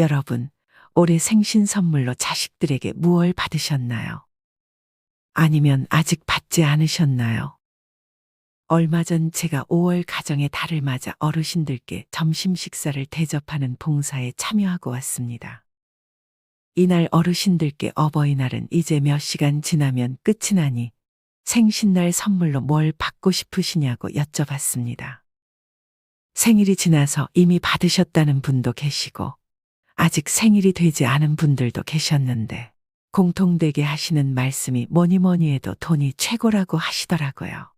여러분, 올해 생신 선물로 자식들에게 무얼 받으셨나요? 아니면 아직 받지 않으셨나요? 얼마 전 제가 5월 가정의 달을 맞아 어르신들께 점심 식사를 대접하는 봉사에 참여하고 왔습니다. 이날 어르신들께 어버이날은 이제 몇 시간 지나면 끝이 나니 생신날 선물로 뭘 받고 싶으시냐고 여쭤봤습니다. 생일이 지나서 이미 받으셨다는 분도 계시고 아직 생일이 되지 않은 분들도 계셨는데 공통되게 하시는 말씀이 뭐니 뭐니 해도 돈이 최고라고 하시더라고요.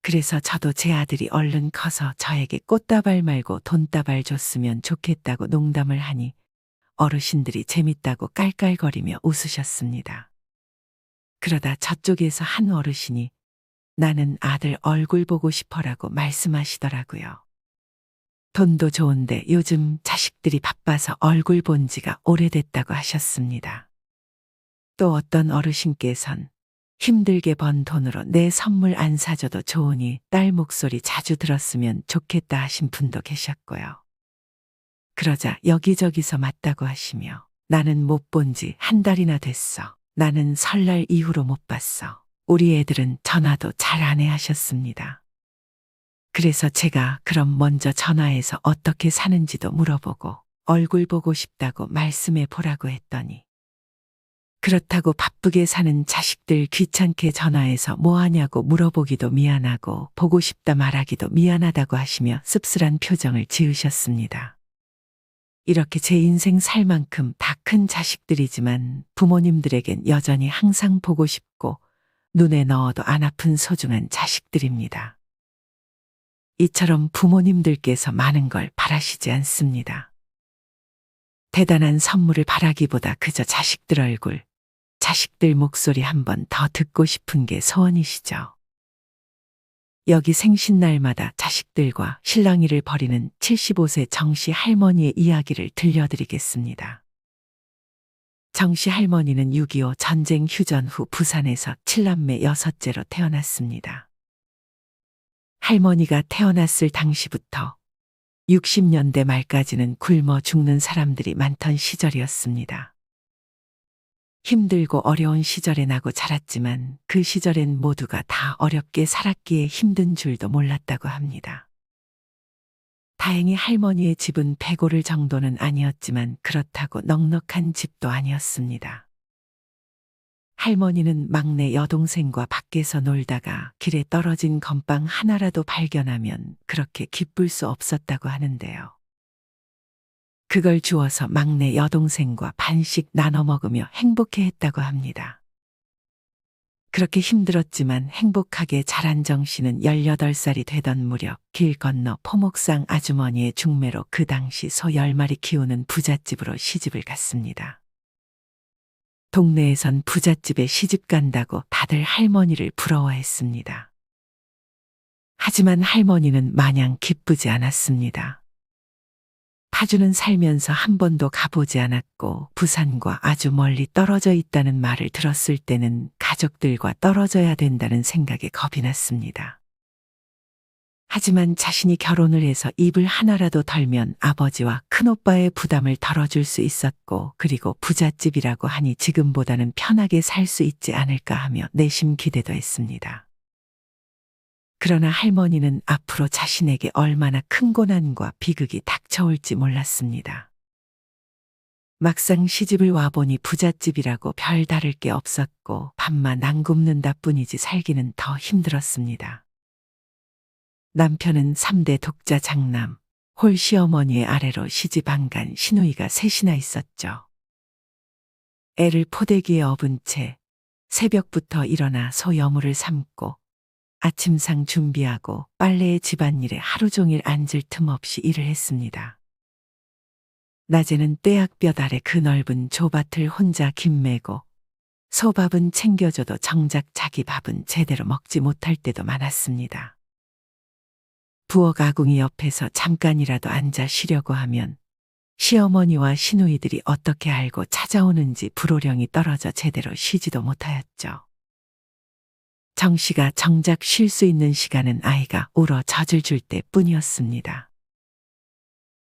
그래서 저도 제 아들이 얼른 커서 저에게 꽃다발 말고 돈다발 줬으면 좋겠다고 농담을 하니 어르신들이 재밌다고 깔깔거리며 웃으셨습니다. 그러다 저쪽에서 한 어르신이 나는 아들 얼굴 보고 싶어라고 말씀하시더라고요. 돈도 좋은데 요즘 자식들이 바빠서 얼굴 본 지가 오래됐다고 하셨습니다. 또 어떤 어르신께선 힘들게 번 돈으로 내 선물 안 사줘도 좋으니 딸 목소리 자주 들었으면 좋겠다 하신 분도 계셨고요. 그러자 여기저기서 맞다고 하시며 나는 못 본 지 한 달이나 됐어. 나는 설날 이후로 못 봤어. 우리 애들은 전화도 잘 안 해 하셨습니다. 그래서 제가 그럼 먼저 전화해서 어떻게 사는지도 물어보고 얼굴 보고 싶다고 말씀해 보라고 했더니 그렇다고 바쁘게 사는 자식들 귀찮게 전화해서 뭐 하냐고 물어보기도 미안하고 보고 싶다 말하기도 미안하다고 하시며 씁쓸한 표정을 지으셨습니다. 이렇게 제 인생 살 만큼 다 큰 자식들이지만 부모님들에겐 여전히 항상 보고 싶고 눈에 넣어도 안 아픈 소중한 자식들입니다. 이처럼 부모님들께서 많은 걸 바라시지 않습니다. 대단한 선물을 바라기보다 그저 자식들 얼굴, 자식들 목소리 한 번 더 듣고 싶은 게 소원이시죠. 여기 생신날마다 자식들과 실랑이를 벌이는 75세 정씨 할머니의 이야기를 들려드리겠습니다. 정씨 할머니는 6.25 전쟁 휴전 후 부산에서 칠남매 여섯째로 태어났습니다. 할머니가 태어났을 당시부터 60년대 말까지는 굶어 죽는 사람들이 많던 시절이었습니다. 힘들고 어려운 시절에 나고 자랐지만 그 시절엔 모두가 다 어렵게 살았기에 힘든 줄도 몰랐다고 합니다. 다행히 할머니의 집은 배고를 정도는 아니었지만 그렇다고 넉넉한 집도 아니었습니다. 할머니는 막내 여동생과 밖에서 놀다가 길에 떨어진 건빵 하나라도 발견하면 그렇게 기쁠 수 없었다고 하는데요. 그걸 주워서 막내 여동생과 반씩 나눠 먹으며 행복해 했다고 합니다. 그렇게 힘들었지만 행복하게 자란 정 씨는 18살이 되던 무렵 길 건너 포목상 아주머니의 중매로 그 당시 소 10마리 키우는 부잣집으로 시집을 갔습니다. 동네에선 부잣집에 시집 간다고 다들 할머니를 부러워했습니다. 하지만 할머니는 마냥 기쁘지 않았습니다. 파주는 살면서 한 번도 가보지 않았고 부산과 아주 멀리 떨어져 있다는 말을 들었을 때는 가족들과 떨어져야 된다는 생각에 겁이 났습니다. 하지만 자신이 결혼을 해서 입을 하나라도 덜면 아버지와 큰오빠의 부담을 덜어줄 수 있었고 그리고 부잣집이라고 하니 지금보다는 편하게 살 수 있지 않을까 하며 내심 기대도 했습니다. 그러나 할머니는 앞으로 자신에게 얼마나 큰 고난과 비극이 닥쳐올지 몰랐습니다. 막상 시집을 와보니 부잣집이라고 별 다를 게 없었고 밥만 안 굽는다 뿐이지 살기는 더 힘들었습니다. 남편은 3대 독자 장남, 홀 시어머니의 아래로 시집 안 간 시누이가 셋이나 있었죠. 애를 포대기에 업은 채 새벽부터 일어나 소여물을 삶고 아침상 준비하고 빨래의 집안일에 하루 종일 앉을 틈 없이 일을 했습니다. 낮에는 떼약볕 아래 그 넓은 조밭을 혼자 김매고 소밥은 챙겨줘도 정작 자기 밥은 제대로 먹지 못할 때도 많았습니다. 부엌 아궁이 옆에서 잠깐이라도 앉아 쉬려고 하면 시어머니와 시누이들이 어떻게 알고 찾아오는지 불호령이 떨어져 제대로 쉬지도 못하였죠. 정 씨가 정작 쉴 수 있는 시간은 아이가 울어 젖을 줄 때 뿐이었습니다.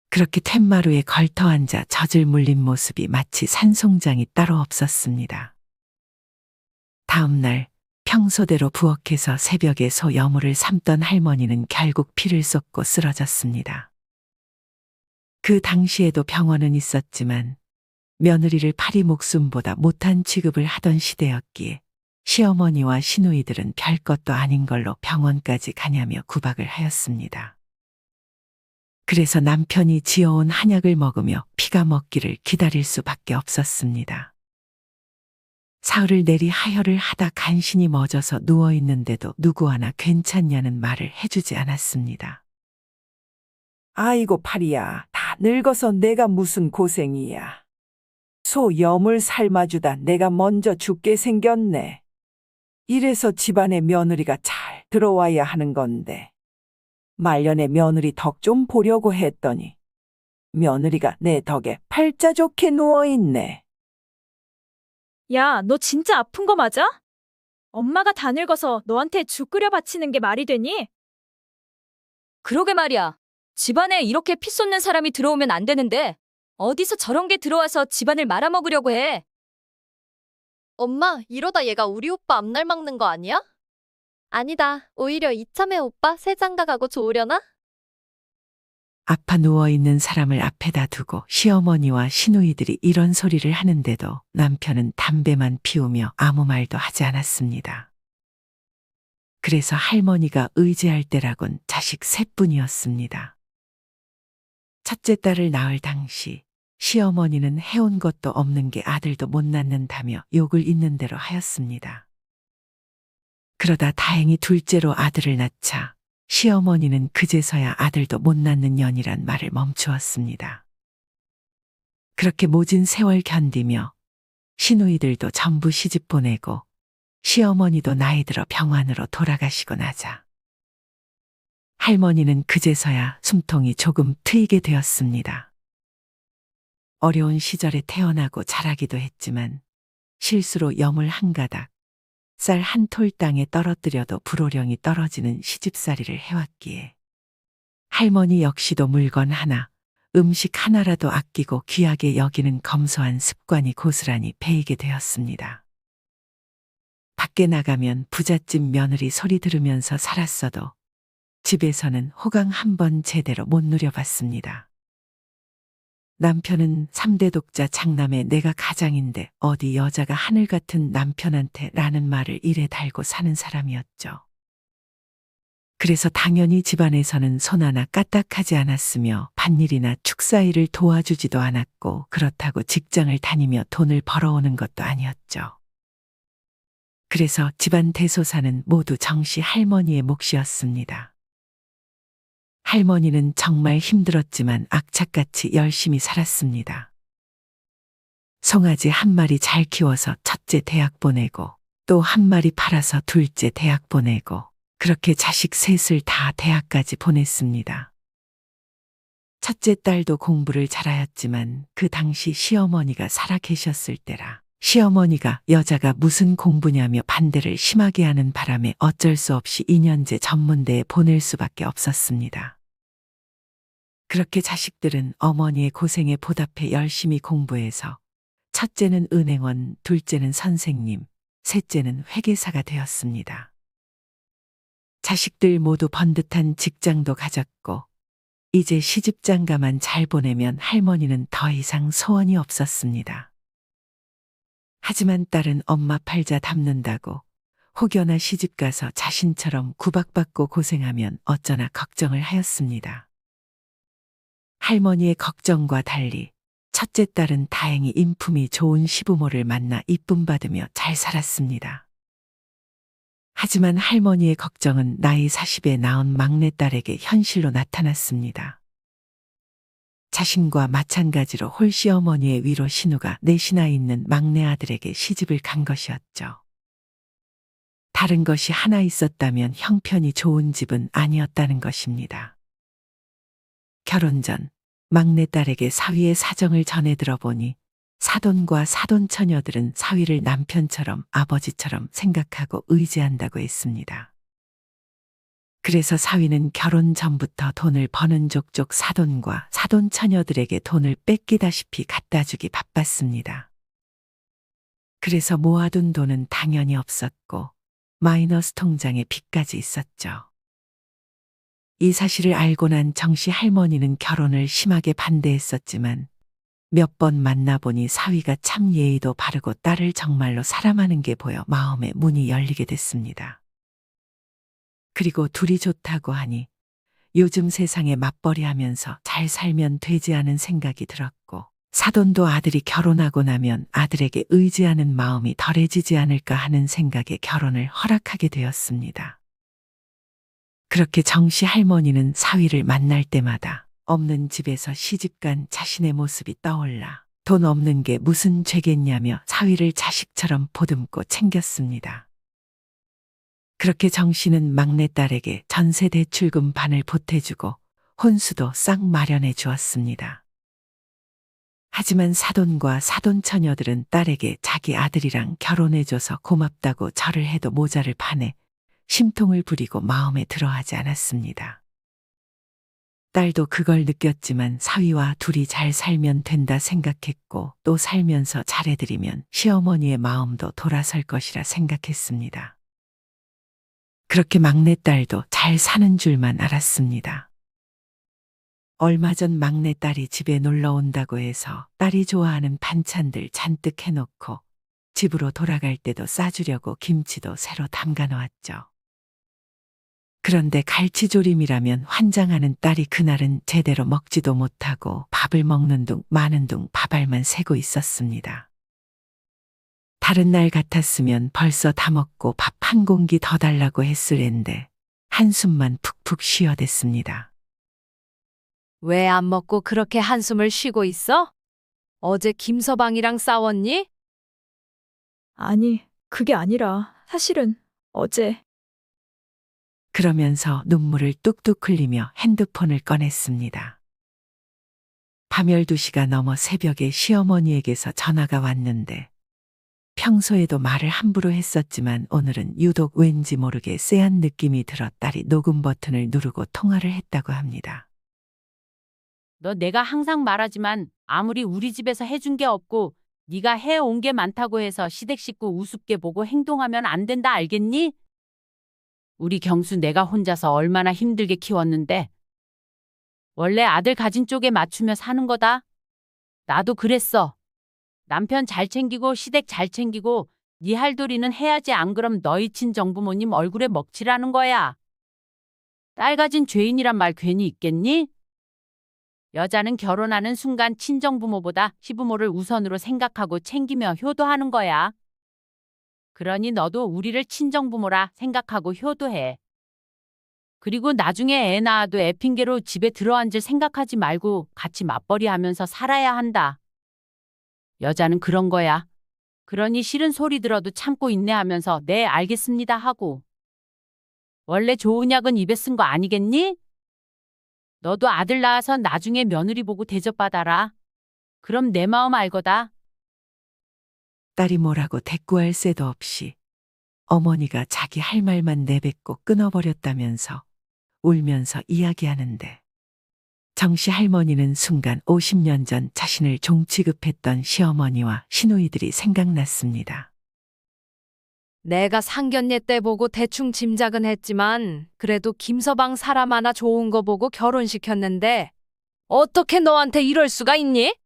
그렇게 툇마루에 걸터 앉아 젖을 물린 모습이 마치 산송장이 따로 없었습니다. 다음 날 평소대로 부엌에서 새벽에 소 여물을 삶던 할머니는 결국 피를 쏟고 쓰러졌습니다. 그 당시에도 병원은 있었지만 며느리를 파리 목숨보다 못한 취급을 하던 시대였기에 시어머니와 시누이들은 별 것도 아닌 걸로 병원까지 가냐며 구박을 하였습니다. 그래서 남편이 지어온 한약을 먹으며 피가 먹기를 기다릴 수밖에 없었습니다. 사흘을 내리 하혈을 하다 간신히 멎어서 누워 있는데도 누구 하나 괜찮냐는 말을 해주지 않았습니다. 아이고 파리야, 다 늙어서 내가 무슨 고생이야. 소 염을 삶아주다 내가 먼저 죽게 생겼네. 이래서 집안에 며느리가 잘 들어와야 하는 건데. 말년에 며느리 덕 좀 보려고 했더니 며느리가 내 덕에 팔자 좋게 누워있네. 야, 너 진짜 아픈 거 맞아? 엄마가 다 늙어서 너한테 죽 끓여 바치는 게 말이 되니? 그러게 말이야. 집안에 이렇게 피 쏟는 사람이 들어오면 안 되는데 어디서 저런 게 들어와서 집안을 말아먹으려고 해. 엄마, 이러다 얘가 우리 오빠 앞날 막는 거 아니야? 아니다. 오히려 이참에 오빠 새 장가 가고 좋으려나? 아파 누워 있는 사람을 앞에다 두고 시어머니와 시누이들이 이런 소리를 하는데도 남편은 담배만 피우며 아무 말도 하지 않았습니다. 그래서 할머니가 의지할 때라곤 자식 셋뿐이었습니다. 첫째 딸을 낳을 당시 시어머니는 해온 것도 없는 게 아들도 못 낳는다며 욕을 있는 대로 하였습니다. 그러다 다행히 둘째로 아들을 낳자 시어머니는 그제서야 아들도 못 낳는 년이란 말을 멈추었습니다. 그렇게 모진 세월 견디며 시누이들도 전부 시집 보내고 시어머니도 나이 들어 병환으로 돌아가시고 나자 할머니는 그제서야 숨통이 조금 트이게 되었습니다. 어려운 시절에 태어나고 자라기도 했지만 실수로 염을 한 가닥 쌀 한 톨 땅에 떨어뜨려도 불호령이 떨어지는 시집살이를 해왔기에 할머니 역시도 물건 하나, 음식 하나라도 아끼고 귀하게 여기는 검소한 습관이 고스란히 배이게 되었습니다. 밖에 나가면 부잣집 며느리 소리 들으면서 살았어도 집에서는 호강 한 번 제대로 못 누려봤습니다. 남편은 3대 독자 장남의 내가 가장인데 어디 여자가 하늘 같은 남편한테 라는 말을 이래 달고 사는 사람이었죠. 그래서 당연히 집안에서는 손 하나 까딱하지 않았으며 밭일이나 축사일을 도와주지도 않았고 그렇다고 직장을 다니며 돈을 벌어오는 것도 아니었죠. 그래서 집안 대소사는 모두 정씨 할머니의 몫이었습니다. 할머니는 정말 힘들었지만 악착같이 열심히 살았습니다. 송아지 한 마리 잘 키워서 첫째 대학 보내고 또 한 마리 팔아서 둘째 대학 보내고 그렇게 자식 셋을 다 대학까지 보냈습니다. 첫째 딸도 공부를 잘하였지만 그 당시 시어머니가 살아 계셨을 때라 시어머니가 여자가 무슨 공부냐며 반대를 심하게 하는 바람에 어쩔 수 없이 2년제 전문대에 보낼 수밖에 없었습니다. 그렇게 자식들은 어머니의 고생에 보답해 열심히 공부해서 첫째는 은행원, 둘째는 선생님, 셋째는 회계사가 되었습니다. 자식들 모두 번듯한 직장도 가졌고 이제 시집장가만 잘 보내면 할머니는 더 이상 소원이 없었습니다. 하지만 딸은 엄마 팔자 담는다고 혹여나 시집 가서 자신처럼 구박받고 고생하면 어쩌나 걱정을 하였습니다. 할머니의 걱정과 달리 첫째 딸은 다행히 인품이 좋은 시부모를 만나 이쁨 받으며 잘 살았습니다. 하지만 할머니의 걱정은 나이 40에 낳은 막내딸에게 현실로 나타났습니다. 자신과 마찬가지로 홀시어머니의 위로 신우가 넷이나 있는 막내 아들에게 시집을 간 것이었죠. 다른 것이 하나 있었다면 형편이 좋은 집은 아니었다는 것입니다. 결혼 전 막내딸에게 사위의 사정을 전해 들어보니 사돈과 사돈 처녀들은 사위를 남편처럼 아버지처럼 생각하고 의지한다고 했습니다. 그래서 사위는 결혼 전부터 돈을 버는 족족 사돈과 사돈 처녀들에게 돈을 뺏기다시피 갖다 주기 바빴습니다. 그래서 모아둔 돈은 당연히 없었고 마이너스 통장에 빚까지 있었죠. 이 사실을 알고 난 정씨 할머니는 결혼을 심하게 반대했었지만 몇 번 만나보니 사위가 참 예의도 바르고 딸을 정말로 사랑하는 게 보여 마음의 문이 열리게 됐습니다. 그리고 둘이 좋다고 하니 요즘 세상에 맞벌이 하면서 잘 살면 되지 않은 생각이 들었고 사돈도 아들이 결혼하고 나면 아들에게 의지하는 마음이 덜해지지 않을까 하는 생각에 결혼을 허락하게 되었습니다. 그렇게 정씨 할머니는 사위를 만날 때마다 없는 집에서 시집간 자신의 모습이 떠올라 돈 없는 게 무슨 죄겠냐며 사위를 자식처럼 보듬고 챙겼습니다. 그렇게 정 씨는 막내딸에게 전세 대출금 반을 보태주고 혼수도 싹 마련해 주었습니다. 하지만 사돈과 사돈 처녀들은 딸에게 자기 아들이랑 결혼해줘서 고맙다고 절을 해도 모자를 파내 심통을 부리고 마음에 들어하지 않았습니다. 딸도 그걸 느꼈지만 사위와 둘이 잘 살면 된다 생각했고 또 살면서 잘해드리면 시어머니의 마음도 돌아설 것이라 생각했습니다. 그렇게 막내딸도 잘 사는 줄만 알았습니다. 얼마 전 막내딸이 집에 놀러 온다고 해서 딸이 좋아하는 반찬들 잔뜩 해놓고 집으로 돌아갈 때도 싸주려고 김치도 새로 담가 놓았죠. 그런데 갈치조림이라면 환장하는 딸이 그날은 제대로 먹지도 못하고 밥을 먹는 둥 마는 둥 밥알만 새고 있었습니다. 다른 날 같았으면 벌써 다 먹고 밥 한 공기 더 달라고 했을랜데 한숨만 푹푹 쉬어댔습니다. 왜 안 먹고 그렇게 한숨을 쉬고 있어? 어제 김서방이랑 싸웠니? 아니, 그게 아니라 사실은 어제 그러면서 눈물을 뚝뚝 흘리며 핸드폰을 꺼냈습니다. 밤 12시가 넘어 새벽에 시어머니에게서 전화가 왔는데 평소에도 말을 함부로 했었지만 오늘은 유독 왠지 모르게 쎄한 느낌이 들어 딸이 녹음 버튼을 누르고 통화를 했다고 합니다. 너 내가 항상 말하지만 아무리 우리 집에서 해준 게 없고 네가 해온 게 많다고 해서 시댁 식구 우습게 보고 행동하면 안 된다 알겠니? 우리 경수 내가 혼자서 얼마나 힘들게 키웠는데 원래 아들 가진 쪽에 맞추며 사는 거다. 나도 그랬어. 남편 잘 챙기고 시댁 잘 챙기고 네 할도리는 해야지 안 그럼 너희 친정부모님 얼굴에 먹칠하는 거야. 딸 가진 죄인이란 말 괜히 있겠니? 여자는 결혼하는 순간 친정부모보다 시부모를 우선으로 생각하고 챙기며 효도하는 거야. 그러니 너도 우리를 친정부모라 생각하고 효도해. 그리고 나중에 애 낳아도 애 핑계로 집에 들어앉을 생각하지 말고 같이 맞벌이 하면서 살아야 한다. 여자는 그런 거야. 그러니 싫은 소리 들어도 참고 인내하면서 네 알겠습니다 하고. 원래 좋은 약은 입에 쓴 거 아니겠니? 너도 아들 낳아서 나중에 며느리 보고 대접받아라. 그럼 내 마음 알거다. 딸이 뭐라고 대꾸할 새도 없이 어머니가 자기 할 말만 내뱉고 끊어버렸다면서 울면서 이야기하는데 정씨 할머니는 순간 50년 전 자신을 종 취급했던 시어머니와 시누이들이 생각났습니다. 내가 상견례 때 보고 대충 짐작은 했지만 그래도 김서방 사람 하나 좋은 거 보고 결혼시켰는데 어떻게 너한테 이럴 수가 있니?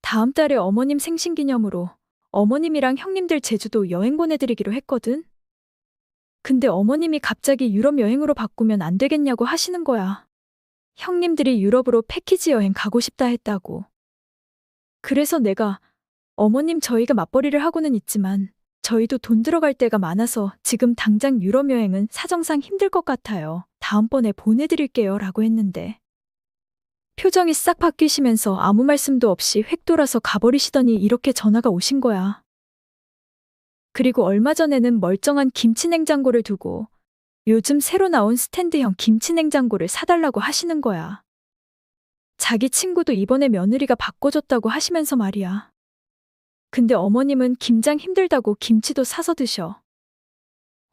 다음 달에 어머님 생신 기념으로 어머님이랑 형님들 제주도 여행 보내드리기로 했거든. 근데 어머님이 갑자기 유럽 여행으로 바꾸면 안 되겠냐고 하시는 거야. 형님들이 유럽으로 패키지 여행 가고 싶다 했다고. 그래서 내가 어머님 저희가 맞벌이를 하고는 있지만 저희도 돈 들어갈 때가 많아서 지금 당장 유럽 여행은 사정상 힘들 것 같아요. 다음번에 보내드릴게요. 라고 했는데. 표정이 싹 바뀌시면서 아무 말씀도 없이 획 돌아서 가버리시더니 이렇게 전화가 오신 거야. 그리고 얼마 전에는 멀쩡한 김치 냉장고를 두고 요즘 새로 나온 스탠드형 김치 냉장고를 사달라고 하시는 거야. 자기 친구도 이번에 며느리가 바꿔줬다고 하시면서 말이야. 근데 어머님은 김장 힘들다고 김치도 사서 드셔.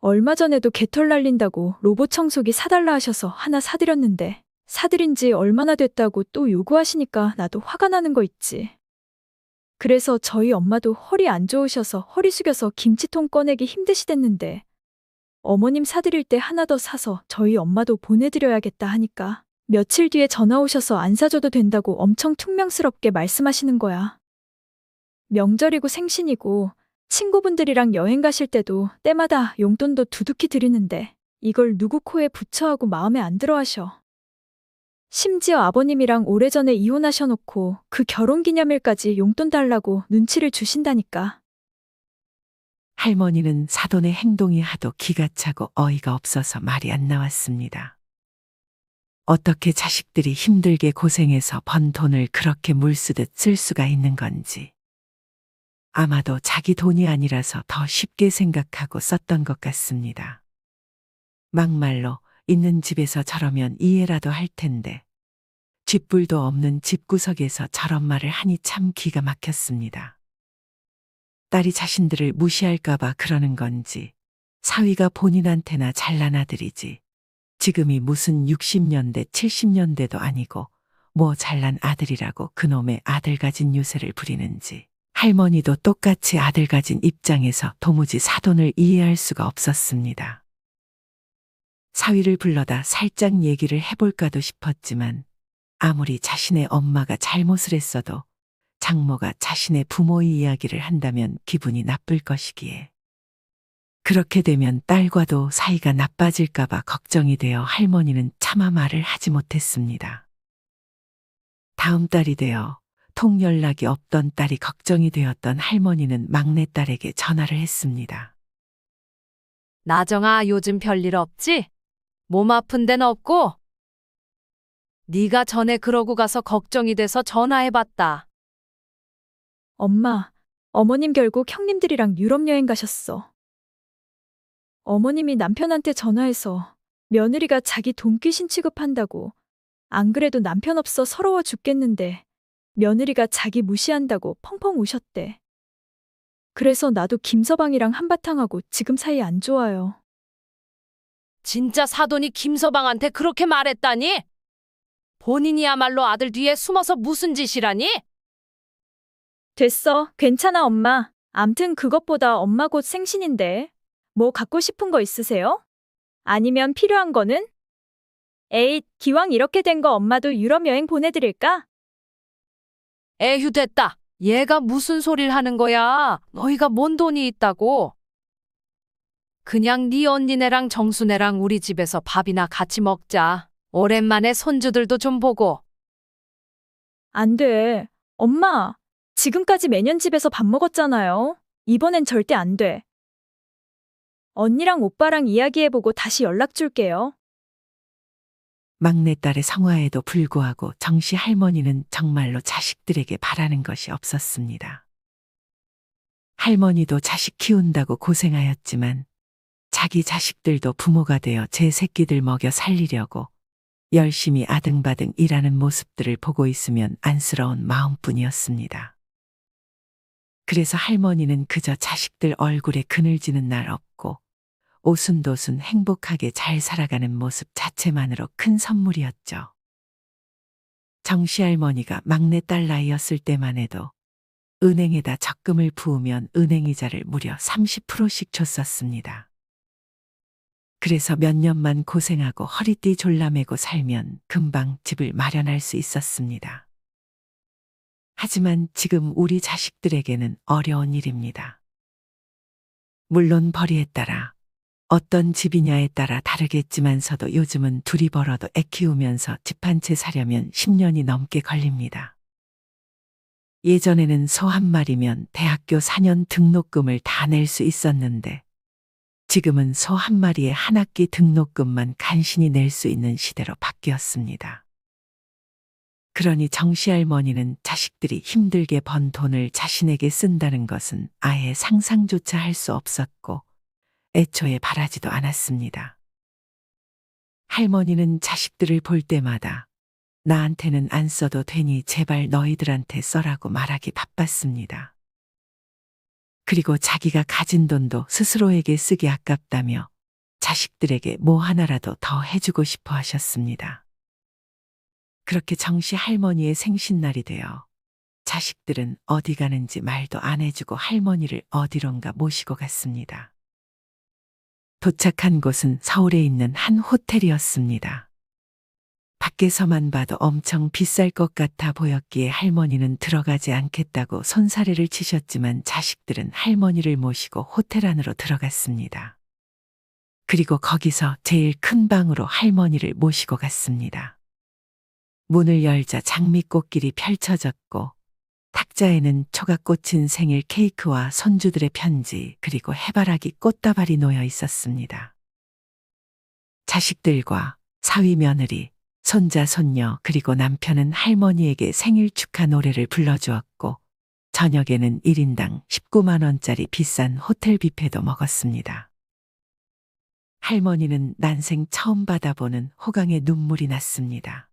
얼마 전에도 개털 날린다고 로봇 청소기 사달라 하셔서 하나 사드렸는데 사드린 지 얼마나 됐다고 또 요구하시니까 나도 화가 나는 거 있지. 그래서 저희 엄마도 허리 안 좋으셔서 허리 숙여서 김치통 꺼내기 힘드시댔는데 어머님 사드릴 때 하나 더 사서 저희 엄마도 보내드려야겠다 하니까 며칠 뒤에 전화 오셔서 안 사줘도 된다고 엄청 퉁명스럽게 말씀하시는 거야. 명절이고 생신이고 친구분들이랑 여행 가실 때도 때마다 용돈도 두둑히 드리는데 이걸 누구 코에 붙여하고 마음에 안 들어 하셔. 심지어 아버님이랑 오래전에 이혼하셔놓고 그 결혼 기념일까지 용돈 달라고 눈치를 주신다니까. 할머니는 사돈의 행동이 하도 기가 차고 어이가 없어서 말이 안 나왔습니다. 어떻게 자식들이 힘들게 고생해서 번 돈을 그렇게 물쓰듯 쓸 수가 있는 건지. 아마도 자기 돈이 아니라서 더 쉽게 생각하고 썼던 것 같습니다. 막말로 있는 집에서 저러면 이해라도 할 텐데. 쥐뿔도 없는 집구석에서 저런 말을 하니 참 기가 막혔습니다. 딸이 자신들을 무시할까봐 그러는 건지, 사위가 본인한테나 잘난 아들이지. 지금이 무슨 60년대, 70년대도 아니고, 뭐 잘난 아들이라고 그놈의 아들 가진 유세를 부리는지. 할머니도 똑같이 아들 가진 입장에서 도무지 사돈을 이해할 수가 없었습니다. 사위를 불러다 살짝 얘기를 해볼까도 싶었지만, 아무리 자신의 엄마가 잘못을 했어도 장모가 자신의 부모의 이야기를 한다면 기분이 나쁠 것이기에. 그렇게 되면 딸과도 사이가 나빠질까봐 걱정이 되어 할머니는 차마 말을 하지 못했습니다. 다음 달이 되어 통 연락이 없던 딸이 걱정이 되었던 할머니는 막내딸에게 전화를 했습니다. 나정아, 요즘 별일 없지? 몸 아픈 데는 없고? 네가 전에 그러고 가서 걱정이 돼서 전화해봤다. 엄마, 어머님 결국 형님들이랑 유럽 여행 가셨어. 어머님이 남편한테 전화해서 며느리가 자기 돈 귀신 취급한다고 안 그래도 남편 없어 서러워 죽겠는데 며느리가 자기 무시한다고 펑펑 우셨대. 그래서 나도 김서방이랑 한바탕하고 지금 사이 안 좋아요. 진짜 사돈이 김서방한테 그렇게 말했다니? 본인이야말로 아들 뒤에 숨어서 무슨 짓이라니? 됐어. 괜찮아, 엄마. 암튼 그것보다 엄마 곧 생신인데. 뭐 갖고 싶은 거 있으세요? 아니면 필요한 거는? 에잇, 기왕 이렇게 된 거 엄마도 유럽 여행 보내드릴까? 에휴 됐다. 얘가 무슨 소리를 하는 거야? 너희가 뭔 돈이 있다고? 그냥 네 언니네랑 정수네랑 우리 집에서 밥이나 같이 먹자. 오랜만에 손주들도 좀 보고. 안 돼. 엄마, 지금까지 매년 집에서 밥 먹었잖아요. 이번엔 절대 안 돼. 언니랑 오빠랑 이야기해보고 다시 연락 줄게요. 막내딸의 성화에도 불구하고 정씨 할머니는 정말로 자식들에게 바라는 것이 없었습니다. 할머니도 자식 키운다고 고생하였지만 자기 자식들도 부모가 되어 제 새끼들 먹여 살리려고 열심히 아등바등 일하는 모습들을 보고 있으면 안쓰러운 마음뿐이었습니다. 그래서 할머니는 그저 자식들 얼굴에 그늘지는 날 없고 오순도순 행복하게 잘 살아가는 모습 자체만으로 큰 선물이었죠. 정씨 할머니가 막내딸 나이였을 때만 해도 은행에다 적금을 부으면 은행 이자를 무려 30%씩 줬었습니다. 그래서 몇 년만 고생하고 허리띠 졸라매고 살면 금방 집을 마련할 수 있었습니다. 하지만 지금 우리 자식들에게는 어려운 일입니다. 물론 벌이에 따라 어떤 집이냐에 따라 다르겠지만서도 요즘은 둘이 벌어도 애 키우면서 집 한 채 사려면 10년이 넘게 걸립니다. 예전에는 소 한 마리면 대학교 4년 등록금을 다 낼 수 있었는데 지금은 소 한 마리에 한 학기 등록금만 간신히 낼 수 있는 시대로 바뀌었습니다. 그러니 정씨 할머니는 자식들이 힘들게 번 돈을 자신에게 쓴다는 것은 아예 상상조차 할 수 없었고 애초에 바라지도 않았습니다. 할머니는 자식들을 볼 때마다 나한테는 안 써도 되니 제발 너희들한테 써라고 말하기 바빴습니다. 그리고 자기가 가진 돈도 스스로에게 쓰기 아깝다며 자식들에게 뭐 하나라도 더 해주고 싶어 하셨습니다. 그렇게 정씨 할머니의 생신날이 되어 자식들은 어디 가는지 말도 안 해주고 할머니를 어디론가 모시고 갔습니다. 도착한 곳은 서울에 있는 한 호텔이었습니다. 밖에서만 봐도 엄청 비쌀 것 같아 보였기에 할머니는 들어가지 않겠다고 손사래를 치셨지만 자식들은 할머니를 모시고 호텔 안으로 들어갔습니다. 그리고 거기서 제일 큰 방으로 할머니를 모시고 갔습니다. 문을 열자 장미꽃길이 펼쳐졌고 탁자에는 초가 꽂힌 생일 케이크와 손주들의 편지 그리고 해바라기 꽃다발이 놓여 있었습니다. 자식들과 사위 며느리, 손자, 손녀, 그리고 남편은 할머니에게 생일 축하 노래를 불러주었고, 저녁에는 1인당 19만 원짜리 비싼 호텔 뷔페도 먹었습니다. 할머니는 난생 처음 받아보는 호강에 눈물이 났습니다.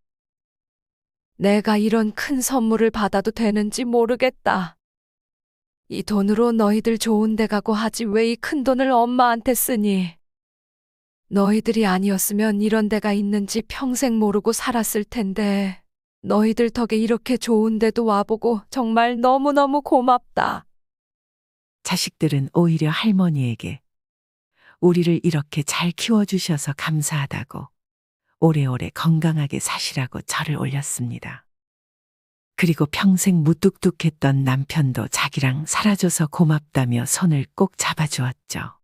내가 이런 큰 선물을 받아도 되는지 모르겠다. 이 돈으로 너희들 좋은 데 가고 하지 왜 이 큰 돈을 엄마한테 쓰니? 너희들이 아니었으면 이런 데가 있는지 평생 모르고 살았을 텐데. 너희들 덕에 이렇게 좋은 데도 와보고 정말 너무너무 고맙다. 자식들은 오히려 할머니에게 우리를 이렇게 잘 키워주셔서 감사하다고 오래오래 건강하게 사시라고 절을 올렸습니다. 그리고 평생 무뚝뚝했던 남편도 자기랑 살아줘서 고맙다며 손을 꼭 잡아주었죠.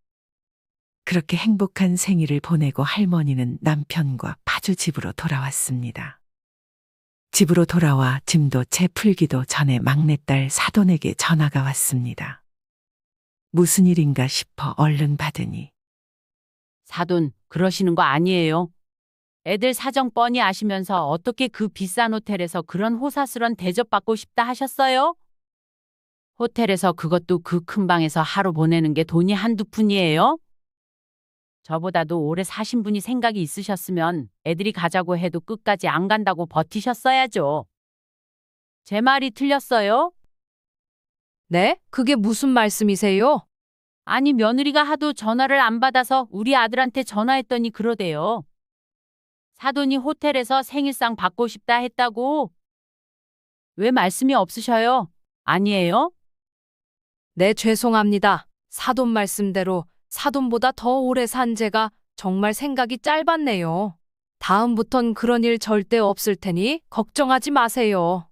그렇게 행복한 생일을 보내고 할머니는 남편과 파주 집으로 돌아왔습니다. 집으로 돌아와 짐도 채 풀기도 전에 막내딸 사돈에게 전화가 왔습니다. 무슨 일인가 싶어 얼른 받으니 사돈, 그러시는 거 아니에요. 애들 사정 뻔히 아시면서 어떻게 그 비싼 호텔에서 그런 호사스런 대접받고 싶다 하셨어요? 호텔에서 그것도 그 큰 방에서 하루 보내는 게 돈이 한두 푼이에요? 저보다도 오래 사신 분이 생각이 있으셨으면 애들이 가자고 해도 끝까지 안 간다고 버티셨어야죠. 제 말이 틀렸어요? 네? 그게 무슨 말씀이세요? 아니 며느리가 하도 전화를 안 받아서 우리 아들한테 전화했더니 그러대요. 사돈이 호텔에서 생일상 받고 싶다 했다고. 왜 말씀이 없으셔요? 아니에요? 네, 죄송합니다. 사돈 말씀대로 사돈보다 더 오래 산 제가 정말 생각이 짧았네요. 다음부턴 그런 일 절대 없을 테니 걱정하지 마세요.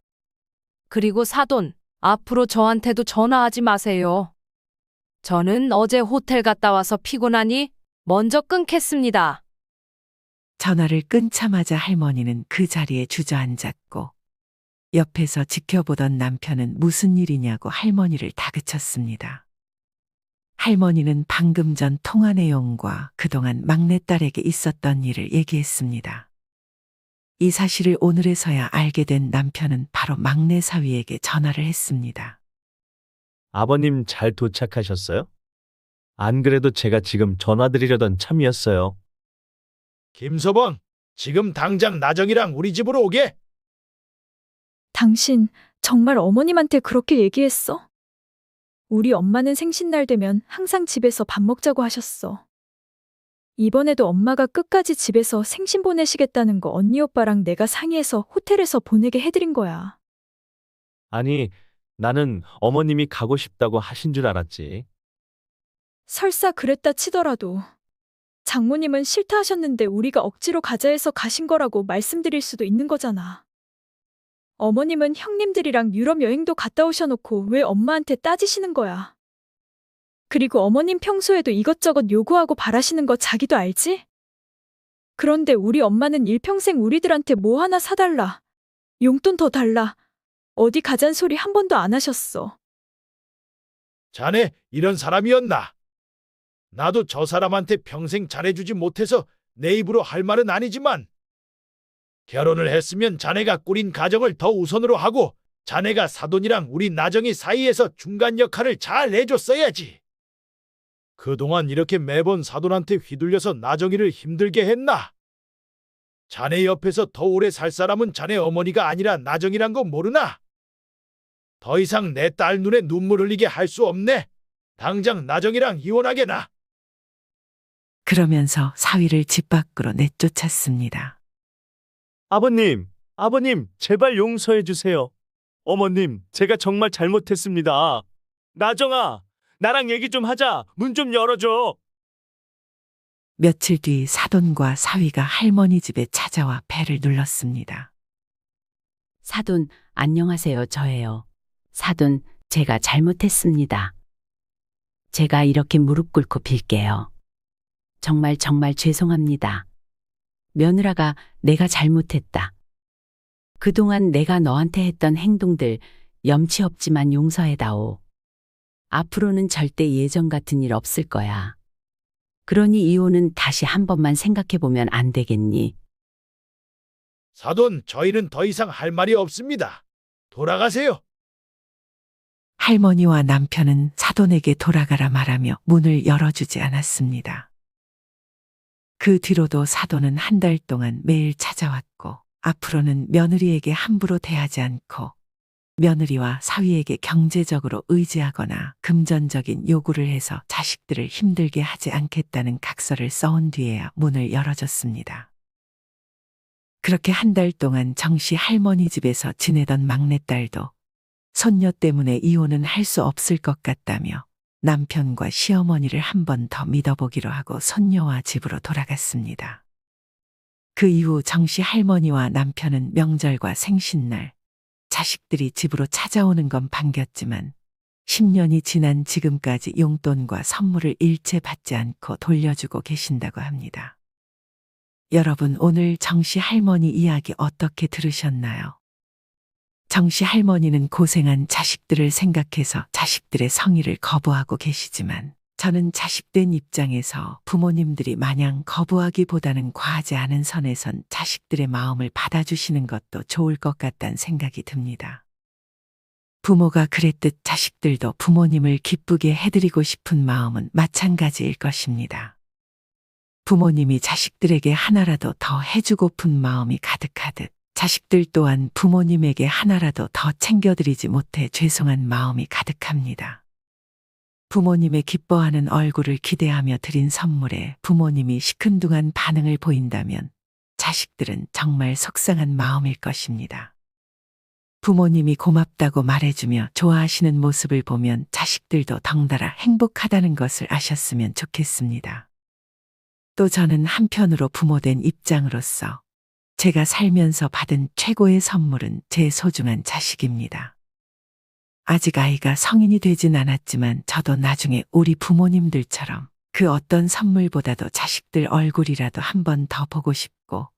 그리고 사돈, 앞으로 저한테도 전화하지 마세요. 저는 어제 호텔 갔다 와서 피곤하니 먼저 끊겠습니다. 전화를 끊자마자 할머니는 그 자리에 주저앉았고 옆에서 지켜보던 남편은 무슨 일이냐고 할머니를 다그쳤습니다. 할머니는 방금 전 통화 내용과 그동안 막내딸에게 있었던 일을 얘기했습니다. 이 사실을 오늘에서야 알게 된 남편은 바로 막내 사위에게 전화를 했습니다. 아버님 잘 도착하셨어요? 안 그래도 제가 지금 전화드리려던 참이었어요. 김서방, 지금 당장 나정이랑 우리 집으로 오게. 당신 정말 어머님한테 그렇게 얘기했어? 우리 엄마는 생신날 되면 항상 집에서 밥 먹자고 하셨어. 이번에도 엄마가 끝까지 집에서 생신 보내시겠다는 거 언니 오빠랑 내가 상의해서 호텔에서 보내게 해드린 거야. 아니, 나는 어머님이 가고 싶다고 하신 줄 알았지. 설사 그랬다 치더라도 장모님은 싫다 하셨는데 우리가 억지로 가자 해서 가신 거라고 말씀드릴 수도 있는 거잖아. 어머님은 형님들이랑 유럽 여행도 갔다 오셔놓고 왜 엄마한테 따지시는 거야? 그리고 어머님 평소에도 이것저것 요구하고 바라시는 거 자기도 알지? 그런데 우리 엄마는 일평생 우리들한테 뭐 하나 사달라. 용돈 더 달라. 어디 가잔 소리 한 번도 안 하셨어. 자네 이런 사람이었나? 나도 저 사람한테 평생 잘해주지 못해서 내 입으로 할 말은 아니지만 결혼을 했으면 자네가 꾸린 가정을 더 우선으로 하고 자네가 사돈이랑 우리 나정이 사이에서 중간 역할을 잘 해줬어야지. 그동안 이렇게 매번 사돈한테 휘둘려서 나정이를 힘들게 했나? 자네 옆에서 더 오래 살 사람은 자네 어머니가 아니라 나정이란 거 모르나? 더 이상 내 딸 눈에 눈물 흘리게 할 수 없네. 당장 나정이랑 이혼하게 나. 그러면서 사위를 집 밖으로 내쫓았습니다. 아버님, 아버님, 제발 용서해 주세요. 어머님, 제가 정말 잘못했습니다. 나정아, 나랑 얘기 좀 하자. 문 좀 열어줘. 며칠 뒤 사돈과 사위가 할머니 집에 찾아와 배를 눌렀습니다. 사돈, 안녕하세요. 저예요. 사돈, 제가 잘못했습니다. 제가 이렇게 무릎 꿇고 빌게요. 정말 정말 죄송합니다. 며느라가 내가 잘못했다. 그동안 내가 너한테 했던 행동들 염치 없지만 용서해다오. 앞으로는 절대 예전 같은 일 없을 거야. 그러니 이혼은 다시 한 번만 생각해보면 안 되겠니? 사돈, 저희는 더 이상 할 말이 없습니다. 돌아가세요. 할머니와 남편은 사돈에게 돌아가라 말하며 문을 열어주지 않았습니다. 그 뒤로도 사돈은 한 달 동안 매일 찾아왔고 앞으로는 며느리에게 함부로 대하지 않고 며느리와 사위에게 경제적으로 의지하거나 금전적인 요구를 해서 자식들을 힘들게 하지 않겠다는 각서를 써온 뒤에야 문을 열어줬습니다. 그렇게 한 달 동안 정씨 할머니 집에서 지내던 막내딸도 손녀 때문에 이혼은 할 수 없을 것 같다며 남편과 시어머니를 한 번 더 믿어보기로 하고 손녀와 집으로 돌아갔습니다. 그 이후 정씨 할머니와 남편은 명절과 생신날 자식들이 집으로 찾아오는 건 반겼지만 10년이 지난 지금까지 용돈과 선물을 일체 받지 않고 돌려주고 계신다고 합니다. 여러분 오늘 정씨 할머니 이야기 어떻게 들으셨나요? 정씨 할머니는 고생한 자식들을 생각해서 자식들의 성의를 거부하고 계시지만 저는 자식된 입장에서 부모님들이 마냥 거부하기보다는 과하지 않은 선에선 자식들의 마음을 받아주시는 것도 좋을 것 같다는 생각이 듭니다. 부모가 그랬듯 자식들도 부모님을 기쁘게 해드리고 싶은 마음은 마찬가지일 것입니다. 부모님이 자식들에게 하나라도 더 해주고픈 마음이 가득하듯 자식들 또한 부모님에게 하나라도 더 챙겨드리지 못해 죄송한 마음이 가득합니다. 부모님의 기뻐하는 얼굴을 기대하며 드린 선물에 부모님이 시큰둥한 반응을 보인다면 자식들은 정말 속상한 마음일 것입니다. 부모님이 고맙다고 말해주며 좋아하시는 모습을 보면 자식들도 덩달아 행복하다는 것을 아셨으면 좋겠습니다. 또 저는 한편으로 부모된 입장으로서 제가 살면서 받은 최고의 선물은 제 소중한 자식입니다. 아직 아이가 성인이 되진 않았지만 저도 나중에 우리 부모님들처럼 그 어떤 선물보다도 자식들 얼굴이라도 한 번 더 보고 싶고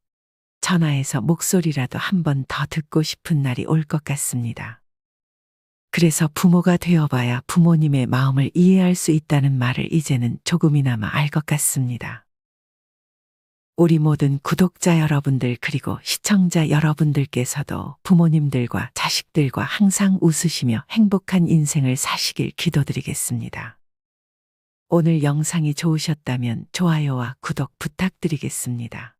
전화해서 목소리라도 한 번 더 듣고 싶은 날이 올 것 같습니다. 그래서 부모가 되어봐야 부모님의 마음을 이해할 수 있다는 말을 이제는 조금이나마 알 것 같습니다. 우리 모든 구독자 여러분들 그리고 시청자 여러분들께서도 부모님들과 자식들과 항상 웃으시며 행복한 인생을 사시길 기도드리겠습니다. 오늘 영상이 좋으셨다면 좋아요와 구독 부탁드리겠습니다.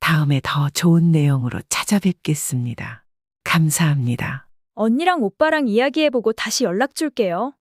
다음에 더 좋은 내용으로 찾아뵙겠습니다. 감사합니다. 언니랑 오빠랑 이야기해보고 다시 연락 줄게요.